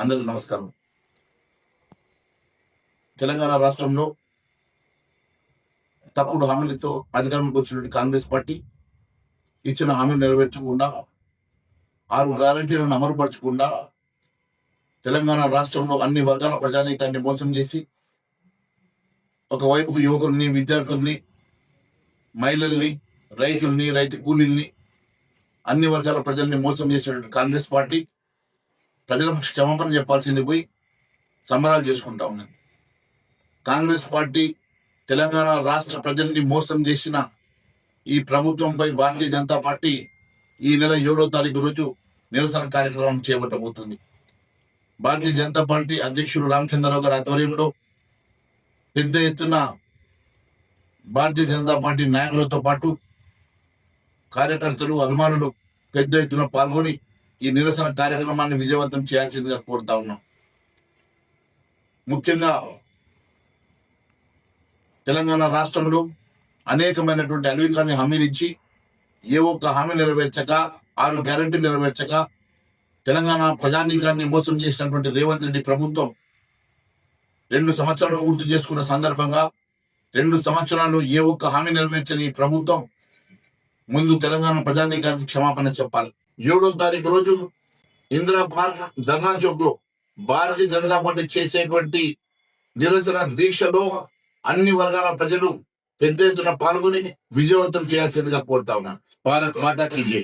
అందరికీ నమస్కారం. తెలంగాణ రాష్ట్రంలో తప్పుడు హామీలతో అధికారంలోకి వచ్చినటువంటి కాంగ్రెస్ పార్టీ ఇచ్చిన హామీలు నెరవేర్చకుండా ఆరు గ్యారంటీలను అమలుపరచకుండా తెలంగాణ రాష్ట్రంలో అన్ని వర్గాల ప్రజానీకాన్ని మోసం చేసి ఒకవైపు యువకుల్ని విద్యార్థుల్ని మహిళల్ని రైతుల్ని రైతు కూలీల్ని అన్ని వర్గాల ప్రజల్ని మోసం చేసినటువంటి కాంగ్రెస్ పార్టీ ప్రజలకు క్షమాపణ చెప్పాల్సింది పోయి సంబరాలు చేసుకుంటా ఉన్నది. కాంగ్రెస్ పార్టీ తెలంగాణ రాష్ట్ర ప్రజల్ని మోసం చేసిన ఈ ప్రభుత్వంపై భారతీయ జనతా పార్టీ ఈ నెల ఏడో తారీఖు రోజు నిరసన కార్యక్రమం చేపట్టబోతుంది. భారతీయ జనతా పార్టీ అధ్యక్షుడు రామచంద్రరావు గారి ఆధ్వర్యంలో పెద్ద ఎత్తున భారతీయ జనతా పార్టీ నాయకులతో పాటు కార్యకర్తలు అభిమానులు పెద్ద ఎత్తున పాల్గొని ఈ నిరసన కార్యక్రమాన్ని విజయవంతం చేయాల్సిందిగా కోరుతా ఉన్నాం. ముఖ్యంగా తెలంగాణ రాష్ట్రంలో అనేకమైనటువంటి అడవికాన్ని హామీలు ఇచ్చి ఏ ఒక్క హామీ నెరవేర్చక ఆరు గ్యారంటీలు నెరవేర్చక తెలంగాణ ప్రజానీకాన్ని మోసం చేసినటువంటి రేవంత్ రెడ్డి ప్రభుత్వం రెండు సంవత్సరాలు పూర్తి చేసుకున్న సందర్భంగా రెండు సంవత్సరాలు ఏ ఒక్క హామీ నెరవేర్చని ప్రభుత్వం ముందు తెలంగాణ ప్రజానీకానికి క్షమాపణ చెప్పాలి. ఏడో తారీఖు రోజు ఇందిరా పార్క్ ధర్నా చౌక్లో భారతీయ జనతా పార్టీ చేసేటువంటి నిరసన దీక్షలో అన్ని వర్గాల ప్రజలు పెద్ద ఎత్తున పాల్గొని విజయవంతం చేయాల్సిందిగా కోరుతా ఉన్నాను భారత్ మాతాకి జై.